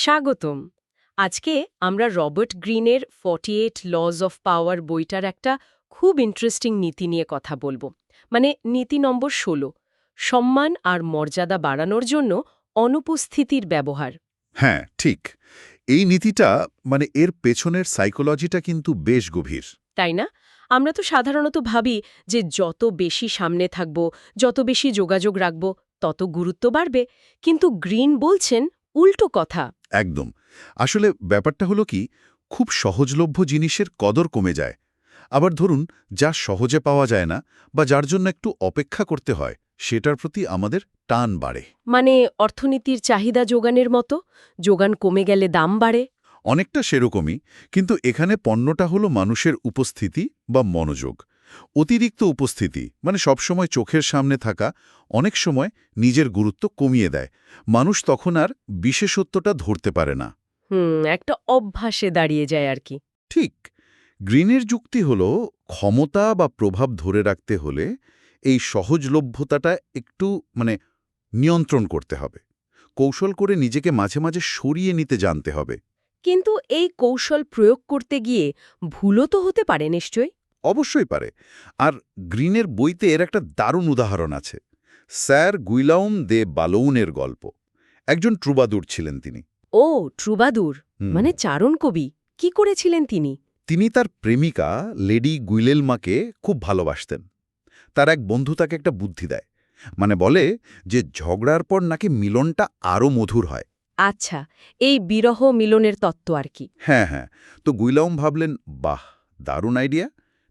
স্বাগতম। আজকে আমরা রবার্ট গ্রিনের forty eight laws of power বইটার একটা খুব ইন্টারেস্টিং নীতি নিয়ে কথা বলব। মানে নীতি নম্বর ষোলো সম্মান আর মর্যাদা বাড়ানোর জন্য অনুপস্থিতির ব্যবহার। হ্যাঁ ঠিক। এই নীতিটা মানে এর পেছনের সাইকোলজিটা কিন্তু বেশ গভীর। তাই না? আমরা তো সাধারণত ভাবি যে যত বেশি সামনে থাকব যত বেশি যোগাযোগ রাখব তত গুরুত্ব বাড়বে। কিন্তু গ্রিন বলছেন উল্টো কথা। একদম। আসলে ব্যাপারটা হলো কি খুব সহজলভ্য জিনিসের কদর কমে যায়। আবার ধরুন যা সহজে পাওয়া যায় না বা যার জন্য একটু অপেক্ষা করতে হয় সেটার প্রতি আমাদের টান বাড়ে। মানে অর্থনীতির চাহিদা যোগানের মতো যোগান কমে গেলে দাম বাড়ে। অনেকটা সেরকমই কিন্তু এখানে পণ্যটা হলো মানুষের উপস্থিতি বা মনোযোগ। অতিরিক্ত উপস্থিতি মানে সবসময় চোখের সামনে থাকা অনেক সময় নিজের গুরুত্ব কমিয়ে দেয়। মানুষ তখন আর বিশেষত্বটা ধরতে পারে না। হুম একটা অভ্যাসে দাঁড়িয়ে যায় আর কি। ঠিক। গ্রিনের যুক্তি হল ক্ষমতা বা প্রভাব ধরে রাখতে হলে এই সহজলভ্যতাটা একটু মানে নিয়ন্ত্রণ করতে হবে। কৌশল করে নিজেকে মাঝে মাঝে সরিয়ে নিতে জানতে হবে। কিন্তু এই কৌশল প্রয়োগ করতে গিয়ে ভুলও তো হতে পারে নিশ্চয়ই। অবশ্যই পারে। আর গ্রিনের বইতে এর একটা দারুণ উদাহরণ আছে। স্যার গুইলাউম দে বালৌনের গল্প। একজন ট্রুবাদুর ছিলেন তিনি। ও ট্রুবাদুর মানে চারণ কবি। কি করেছিলেন তিনি? তিনি তার প্রেমিকা লেডি গুইলেলমাকে খুব ভালোবাসতেন। তার এক বন্ধু তাকে একটা বুদ্ধি দেয়। মানে বলে যে ঝগড়ার পর নাকি মিলনটা আরও মধুর হয়। আচ্ছা এই বিরহ মিলনের তত্ত্ব আর কি। হ্যাঁ হ্যাঁ। তো গুইলাউম ভাবলেন বাহ দারুণ আইডিয়া।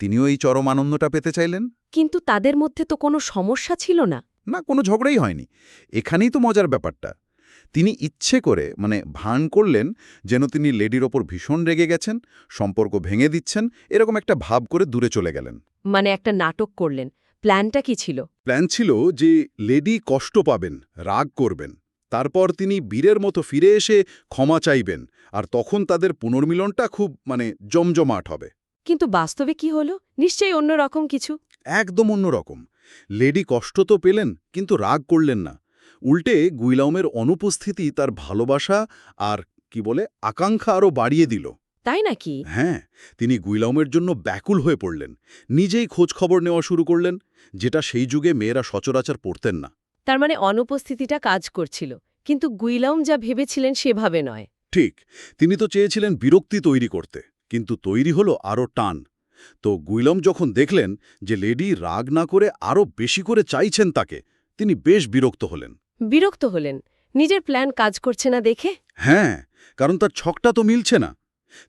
তিনিও এই চরম আনন্দটা পেতে চাইলেন? কিন্তু তাদের মধ্যে তো কোনো সমস্যা ছিল না। না কোনো ঝগড়াই হয়নি। এখানেই তো মজার ব্যাপারটা। তিনি ইচ্ছে করে মানে ভান করলেন যেন তিনি লেডির ওপর ভীষণ রেগে গেছেন সম্পর্ক ভেঙে দিচ্ছেন এরকম একটা ভাব করে দূরে চলে গেলেন। মানে একটা নাটক করলেন। প্ল্যানটা কি ছিল? প্ল্যান ছিল যে লেডি কষ্ট পাবেন রাগ করবেন। তারপর তিনি বীরের মতো ফিরে এসে ক্ষমা চাইবেন আর তখন তাদের পুনর্মিলনটা খুব মানে জমজমাট হবে। কিন্তু বাস্তবে কি হলো? নিশ্চয়ই অন্যরকম কিছু। একদম অন্যরকম লেডি কষ্ট তো পেলেন কিন্তু রাগ করলেন না। উল্টে গুইলাউমের অনুপস্থিতি তার ভালোবাসা আর কি বলে আকাঙ্ক্ষা আরও বাড়িয়ে দিল। তাই নাকি? হ্যাঁ তিনি গুইলাউমের জন্য ব্যাকুল হয়ে পড়লেন। নিজেই খোঁজ খবর নেওয়া শুরু করলেন যেটা সেই যুগে মেয়েরা সচরাচর পড়তেন না। তার মানে অনুপস্থিতিটা কাজ করছিল কিন্তু গুইলাউম যা ভেবেছিলেন সেভাবে নয়। ঠিক তিনি তো চেয়েছিলেন বিরক্তি তৈরি করতে। কিন্তু তৈরি হলো আরও টান। তো গুইলম যখন দেখলেন যে লেডি রাগ না করে আরও বেশি করে চাইছেন তাকে তিনি বেশ বিরক্ত হলেন। বিরক্ত হলেন? নিজের প্ল্যান কাজ করছে না দেখে? হ্যাঁ কারণ তার ছকটা তো মিলছে না।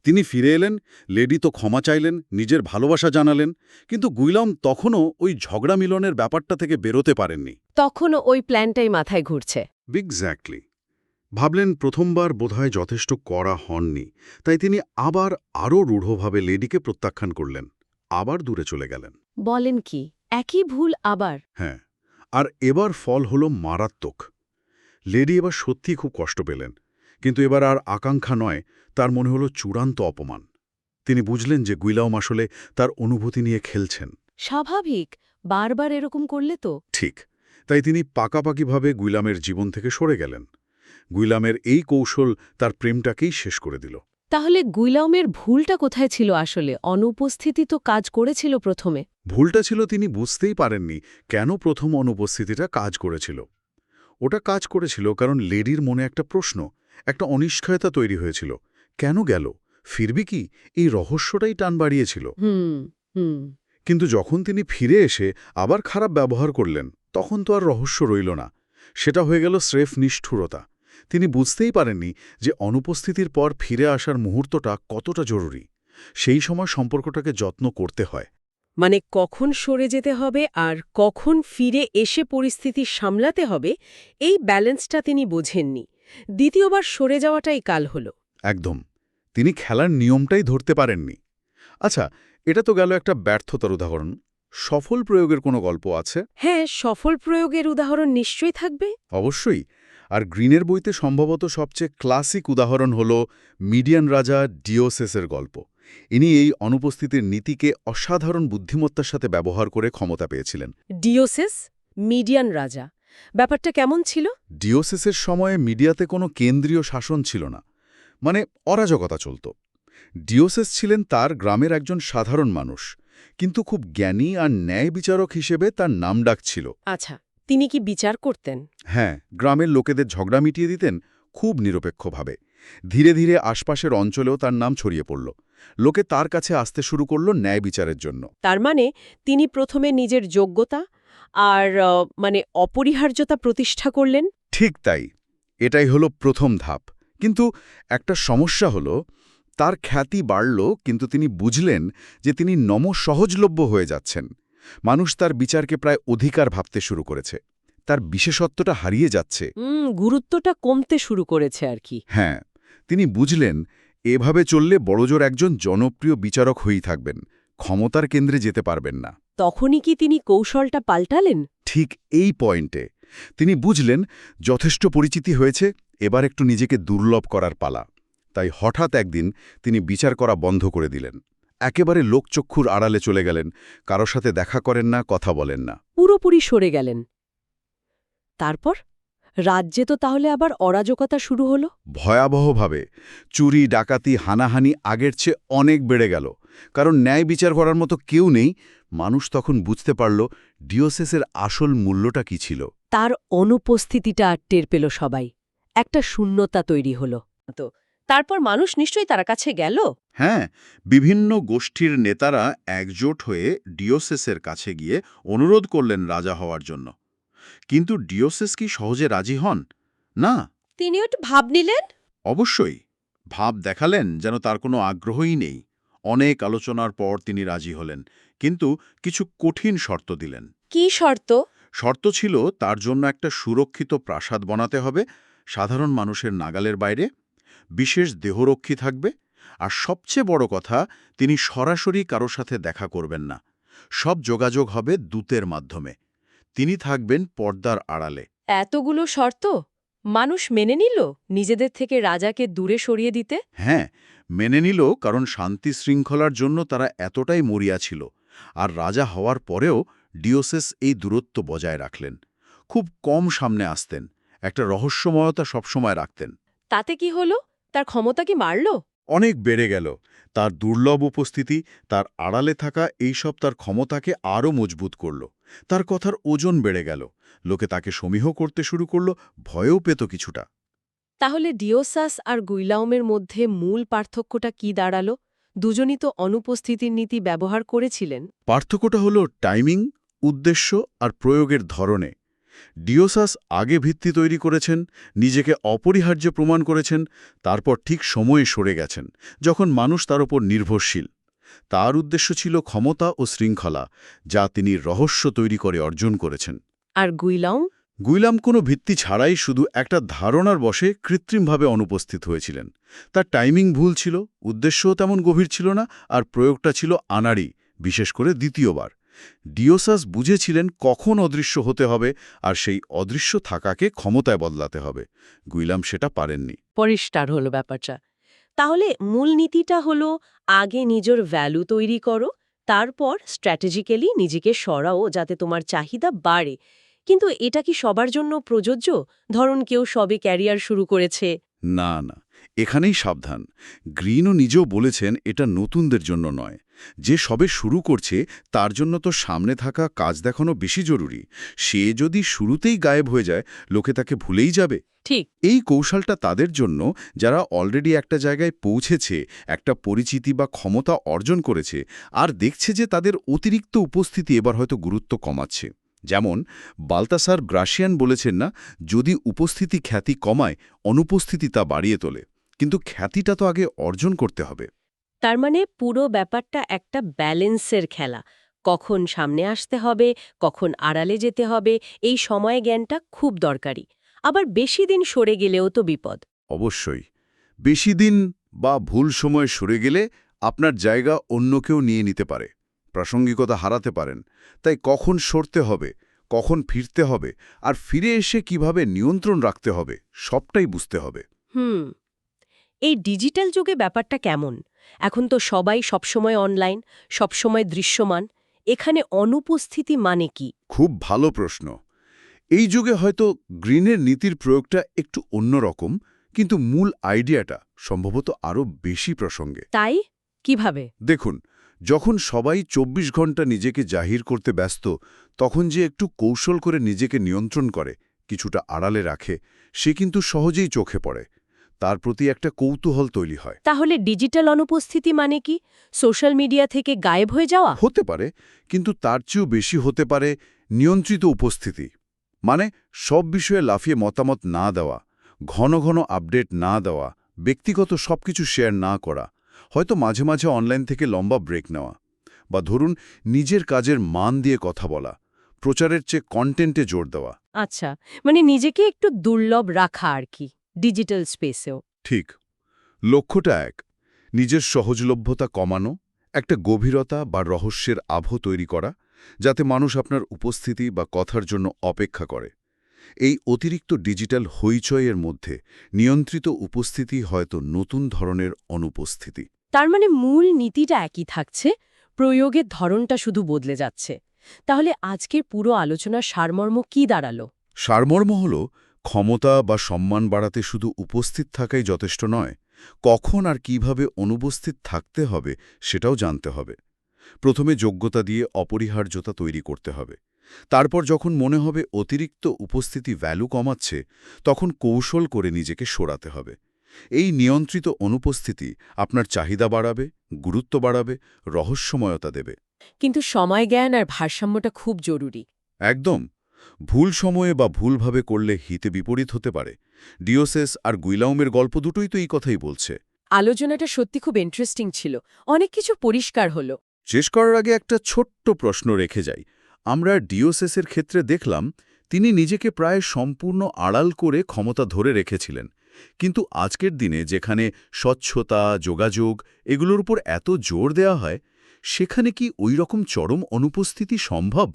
তিনি ফিরে এলেন লেডি তো ক্ষমা চাইলেন নিজের ভালোবাসা জানালেন কিন্তু গুইলম তখনও ওই ঝগড়া মিলনের ব্যাপারটা থেকে বেরোতে পারেননি। তখনও ওই প্ল্যানটাই মাথায় ঘুরছে। এক্স্যাক্টলি ভাবলেন প্রথমবার বোধহয় যথেষ্ট কড়া হননি তাই তিনি আবার আরও রূঢ়ভাবে লেডিকে প্রত্যাখ্যান করলেন আবার দূরে চলে গেলেন। বলেন কি একই ভুল আবার? হ্যাঁ আর এবার ফল হল মারাত্মক। লেডি এবার সত্যিই খুব কষ্ট পেলেন কিন্তু এবার আর আকাঙ্ক্ষা নয় তার মনে হলো চূড়ান্ত অপমান। তিনি বুঝলেন যে গুইলাওম আসলে তার অনুভূতি নিয়ে খেলছেন। স্বাভাবিক বারবার এরকম করলে তো? ঠিক তাই তিনি পাকাপাকিভাবে গুইলামের জীবন থেকে সরে গেলেন। গুইলামের এই কৌশল তার প্রেমটাকেই শেষ করে দিল। তাহলে গুইলাউমের ভুলটা কোথায় ছিল আসলে? অনুপস্থিতি তো কাজ করেছিল প্রথমে। ভুলটা ছিল তিনি বুঝতেই পারেননি কেন প্রথম অনুপস্থিতিটা কাজ করেছিল। ওটা কাজ করেছিল কারণ লেডির মনে একটা প্রশ্ন একটা অনিশ্চয়তা তৈরি হয়েছিল। কেন গেল? ফিরবি কি? এই রহস্যটাই টান বাড়িয়েছিল। কিন্তু যখন তিনি ফিরে এসে আবার খারাপ ব্যবহার করলেন তখন তো আর রহস্য রইল না। সেটা হয়ে গেল স্রেফ নিষ্ঠুরতা। তিনি বুঝতেই পারেননি যে অনুপস্থিতির পর ফিরে আসার মুহূর্তটা কতটা জরুরি। সেই সময় সম্পর্কটাকে যত্ন করতে হয়। মানে কখন সরে যেতে হবে আর কখন ফিরে এসে পরিস্থিতি সামলাতে হবে এই ব্যালেন্সটা তিনি বোঝেননি। দ্বিতীয়বার সরে যাওয়াটাই কাল হল। একদম। তিনি খেলার নিয়মটাই ধরতে পারেননি। আচ্ছা এটা তো গেল একটা ব্যর্থতার উদাহরণ। সফল প্রয়োগের কোনো গল্প আছে? হ্যাঁ সফল প্রয়োগের উদাহরণ নিশ্চয়ই থাকবে। অবশ্যই। আর গ্রিনের বইতে সম্ভবত সবচেয়ে ক্লাসিক উদাহরণ হল মিডিয়ান রাজা ডিওসেসের গল্প। ইনি এই অনুপস্থিতির নীতিকে অসাধারণ বুদ্ধিমত্তার সাথে ব্যবহার করে ক্ষমতা পেয়েছিলেন। ডিওসেস মিডিয়ান রাজা। ব্যাপারটা কেমন ছিল? ডিওসেসের সময়ে মিডিয়াতে কোনো কেন্দ্রীয় শাসন ছিল না। মানে অরাজকতা চলত। ডিওসেস ছিলেন তার গ্রামের একজন সাধারণ মানুষ। কিন্তু খুব জ্ঞানী আর ন্যায় বিচারক হিসেবে তার নামডাক ছিল। আচ্ছা। তিনি কি বিচার করতেন? হ্যাঁ গ্রামের লোকেদের ঝগড়া মিটিয়ে দিতেন খুব নিরপেক্ষভাবে। ধীরে ধীরে আশপাশের অঞ্চলেও তার নাম ছড়িয়ে পড়ল। লোকে তার কাছে আসতে শুরু করল ন্যায় বিচারের জন্য। তার মানে তিনি প্রথমে নিজের যোগ্যতা আর মানে অপরিহার্যতা প্রতিষ্ঠা করলেন? ঠিক তাই। এটাই হলো প্রথম ধাপ। কিন্তু একটা সমস্যা হলো তার খ্যাতি বাড়ল কিন্তু তিনি বুঝলেন যে তিনি নম সহজলভ্য হয়ে যাচ্ছেন। মানুষ তার বিচারকে প্রায় অধিকার ভাবতে শুরু করেছে। তার বিশেষত্বটা হারিয়ে যাচ্ছে। গুরুত্বটা কমতে শুরু করেছে আর কি। হ্যাঁ তিনি বুঝলেন এভাবে চললে বড়জোর একজন জনপ্রিয় বিচারক হয়েই থাকবেন ক্ষমতার কেন্দ্রে যেতে পারবেন না। তখনই কি তিনি কৌশলটা পাল্টালেন? ঠিক এই পয়েন্টে তিনি বুঝলেন যথেষ্ট পরিচিতি হয়েছে এবার একটু নিজেকে দুর্লভ করার পালা। তাই হঠাৎ একদিন তিনি বিচার করা বন্ধ করে দিলেন। একেবারে লোকচক্ষুর আড়ালে চলে গেলেন কারও সাথে দেখা করেন না কথা বলেন না। পুরোপুরি সরে গেলেন। তারপর? রাজ্যে তো তাহলে আবার অরাজকতা শুরু হলো? ভয়াবহভাবে। চুরি ডাকাতি হানাহানি আগের চেয়ে অনেক বেড়ে গেল। কারণ ন্যায় বিচার করার মতো কেউ নেই। মানুষ তখন বুঝতে পারল ডিওসেসের আসল মূল্যটা কি ছিল। তার অনুপস্থিতিটা টের পেল সবাই। একটা শূন্যতা তৈরি হলো। তো তারপর মানুষ নিশ্চয়ই তার কাছে গেল? হ্যাঁ বিভিন্ন গোষ্ঠীর নেতারা একজোট হয়ে ডিওসেসের কাছে গিয়ে অনুরোধ করলেন রাজা হওয়ার জন্য। কিন্তু ডিওসেস কি সহজে রাজি হন? না। তিনিও একটু ভাব নিলেন? অবশ্যই। ভাব দেখালেন যেন তার কোনো আগ্রহই নেই। অনেক আলোচনার পর তিনি রাজি হলেন কিন্তু কিছু কঠিন শর্ত দিলেন। কি শর্ত? শর্ত ছিল তার জন্য একটা সুরক্ষিত প্রাসাদ বানাতে হবে সাধারণ মানুষের নাগালের বাইরে। বিশেষ দেহরক্ষী থাকবে আর সবচেয়ে বড় কথা তিনি সরাসরি কারও সাথে দেখা করবেন না। সব যোগাযোগ হবে দূতের মাধ্যমে। তিনি থাকবেন পর্দার আড়ালে। এতগুলো শর্ত? মানুষ মেনে নিল নিজেদের থেকে রাজাকে দূরে সরিয়ে দিতে? হ্যাঁ মেনে নিল কারণ শান্তি শৃঙ্খলার জন্য তারা এতটাই মরিয়া ছিল আর রাজা হওয়ার পরেও ডিওসেস এই দূরত্ব বজায় রাখলেন। খুব কম সামনে আসতেন একটা রহস্যময়তা সবসময় রাখতেন। তাতে কি হলো? তার ক্ষমতা কি মারল অনেক বেড়ে গেল। তার দুর্লভ উপস্থিতি তার আড়ালে থাকা এইসব তার ক্ষমতাকে আরও মজবুত করল। তার কথার ওজন বেড়ে গেল। লোকে তাকে সমীহ করতে শুরু করল ভয়ও পেত কিছুটা। তাহলে ডিওসাস আর গুইলাউমের মধ্যে মূল পার্থক্যটা কি দাঁড়াল? দুজনই তো অনুপস্থিতির নীতি ব্যবহার করেছিলেন। পার্থক্যটা হল টাইমিং উদ্দেশ্য আর প্রয়োগের ধরনে। ডিওসাস আগে ভিত্তি তৈরি করেছেন নিজেকে অপরিহার্য প্রমাণ করেছেন তারপর ঠিক সময়ে সরে গেছেন যখন মানুষ তার উপর নির্ভরশীল। তার উদ্দেশ্য ছিল ক্ষমতা ও শৃঙ্খলা যা তিনি রহস্য তৈরি করে অর্জন করেছেন। আর গুইলাউম গুইলাম কোনো ভিত্তি ছাড়াই শুধু একটা ধারণার বসে কৃত্রিমভাবে অনুপস্থিত হয়েছিলেন। তার টাইমিং ভুল ছিল উদ্দেশ্যও তেমন গভীর ছিল না আর প্রয়োগটা ছিল আনাড়ি বিশেষ করে দ্বিতীয়বার। ডিওসাস বুঝেছিলেন কখন অদৃশ্য হতে হবে আর সেই অদৃশ্য থাকাকে ক্ষমতায় বদলাতে হবে। গুইলাম সেটা পারেননি। পরিষ্কার হলো ব্যাপারটা। তাহলে মূল নীতিটা হলো আগে নিজের ভ্যালু তৈরি করো তারপর স্ট্র্যাটেজিক্যালি নিজেকে সরাও যাতে তোমার চাহিদা বাড়ে। কিন্তু এটা কি সবার জন্য প্রযোজ্য? ধরুন কেউ সবে ক্যারিয়ার শুরু করেছে। না না। এখানেই সাবধান। গ্রিনও নিজেও বলেছেন এটা নতুনদের জন্য নয়। যে সবে শুরু করছে তার জন্য তো সামনে থাকা কাজ দেখানো বেশি জরুরি। সে যদি শুরুতেই গায়েব হয়ে যায় লোকে তাকে ভুলেই যাবে। ঠিক। এই কৌশলটা তাদের জন্য যারা অলরেডি একটা জায়গায় পৌঁছেছে একটা পরিচিতি বা ক্ষমতা অর্জন করেছে আর দেখছে যে তাদের অতিরিক্ত উপস্থিতি এবার হয়তো গুরুত্ব কমাচ্ছে। যেমন বালতাসার গ্রাসিয়ান বলেছেন না যদি উপস্থিতি খ্যাতি কমায় অনুপস্থিতি তা বাড়িয়ে তোলে। কিন্তু খ্যাতিটা তো আগে অর্জন করতে হবে। তার মানে পুরো ব্যাপারটা একটা ব্যালেন্সের খেলা। কখন সামনে আসতে হবে কখন আড়ালে যেতে হবে এই সময় জ্ঞানটা খুব দরকারি। আবার বেশি দিন সরে গেলেও তো বিপদ। অবশ্যই। বেশি দিন বা ভুল সময় সরে গেলে আপনার জায়গা অন্য কেউ নিয়ে নিতে পারে প্রাসঙ্গিকতা হারাতে পারেন। তাই কখন সরতে হবে কখন ফিরতে হবে আর ফিরে এসে কীভাবে নিয়ন্ত্রণ রাখতে হবে সবটাই বুঝতে হবে। হুম। এই ডিজিটাল যুগে ব্যাপারটা কেমন? এখন তো সবাই সবসময় অনলাইন সবসময় দৃশ্যমান। এখানে অনুপস্থিতি মানে কি? খুব ভালো প্রশ্ন। এই যুগে হয়তো গ্রিনের নীতির প্রয়োগটা একটু অন্যরকম কিন্তু মূল আইডিয়াটা সম্ভবত আরও বেশি প্রসঙ্গে। তাই? কীভাবে? দেখুন যখন সবাই ২৪ ঘণ্টা নিজেকে জাহির করতে ব্যস্ত তখন যে একটু কৌশল করে নিজেকে নিয়ন্ত্রণ করে কিছুটা আড়ালে রাখে সে কিন্তু সহজেই চোখে পড়ে। তার প্রতি একটা কৌতূহল তৈরি হয়। তাহলে ডিজিটাল অনুপস্থিতি মানে কি? সোশ্যাল মিডিয়া থেকে গায়েব হয়ে যাওয়া? হতে পারে কিন্তু তার চেয়েও বেশি হতে পারে নিয়ন্ত্রিত উপস্থিতি। মানে সব বিষয়ে লাফিয়ে মতামত না দেওয়া ঘন ঘন আপডেট না দেওয়া ব্যক্তিগত সবকিছু শেয়ার না করা হয়তো মাঝে মাঝে অনলাইন থেকে লম্বা ব্রেক নেওয়া বা ধরুন নিজের কাজের মান দিয়ে কথা বলা প্রচারের চেয়ে কন্টেন্টে জোর দেওয়া। আচ্ছা মানে নিজেকে একটু দুর্লভ রাখা আর কি। ডিজিটাল স্পেসেও। ঠিক। লক্ষ্যটা এক নিজের সহজলভ্যতা কমানো একটা গভীরতা বা রহস্যের আভ তৈরি করা যাতে মানুষ আপনার উপস্থিতি বা কথার জন্য অপেক্ষা করে। এই অতিরিক্ত ডিজিটাল হইচয়ের মধ্যে নিয়ন্ত্রিত উপস্থিতি হয়তো নতুন ধরনের অনুপস্থিতি। তার মানে মূল নীতিটা একই থাকছে প্রয়োগের ধরনটা শুধু বদলে যাচ্ছে। তাহলে আজকের পুরো আলোচনার সারমর্ম কি দাঁড়াল? সারমর্ম হল ক্ষমতা বা সম্মান বাড়াতে শুধু উপস্থিত থাকাই যথেষ্ট নয় কখন আর কীভাবে অনুপস্থিত থাকতে হবে সেটাও জানতে হবে। প্রথমে যোগ্যতা দিয়ে অপরিহার্যতা তৈরি করতে হবে। তারপর যখন মনে হবে অতিরিক্ত উপস্থিতি ভ্যালু কমাচ্ছে তখন কৌশল করে নিজেকে সরাতে হবে। এই নিয়ন্ত্রিত অনুপস্থিতি আপনার চাহিদা বাড়াবে গুরুত্ব বাড়াবে রহস্যময়তা দেবে। কিন্তু সময় জ্ঞান আর ভারসাম্যটা খুব জরুরি। একদম। ভুল সময়ে বা ভুলভাবে করলে হিতে বিপরীত হতে পারে। ডিওসেস আর গুইলাউমের গল্প দুটোই তো এই কথাই বলছে। আলোচনাটা সত্যি খুব ইন্টারেস্টিং ছিল। অনেক কিছু পরিষ্কার হলো। শেষ করার আগে একটা ছোট্ট প্রশ্ন রেখে যাই। আমরা ডিওসেসের ক্ষেত্রে দেখলাম তিনি নিজেকে প্রায় সম্পূর্ণ আড়াল করে ক্ষমতা ধরে রেখেছিলেন। কিন্তু আজকের দিনে যেখানে স্বচ্ছতা যোগাযোগ এগুলোর উপর এত জোর দেওয়া হয় সেখানে কি ওই রকম চরম অনুপস্থিতি সম্ভব?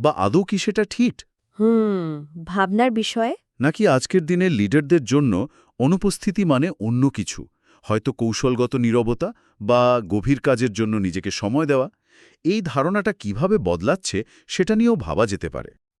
বা আদৌ কি সেটা ঠিক? হুম ভাবনার বিষয়? নাকি আজকের দিনে লিডারদের জন্য অনুপস্থিতি মানে অন্য কিছু? হয়তো কৌশলগত নীরবতা বা গভীর কাজের জন্য নিজেকে সময় দেওয়া? এই ধারণাটা কীভাবে বদলাচ্ছে সেটা নিয়েও ভাবা যেতে পারে।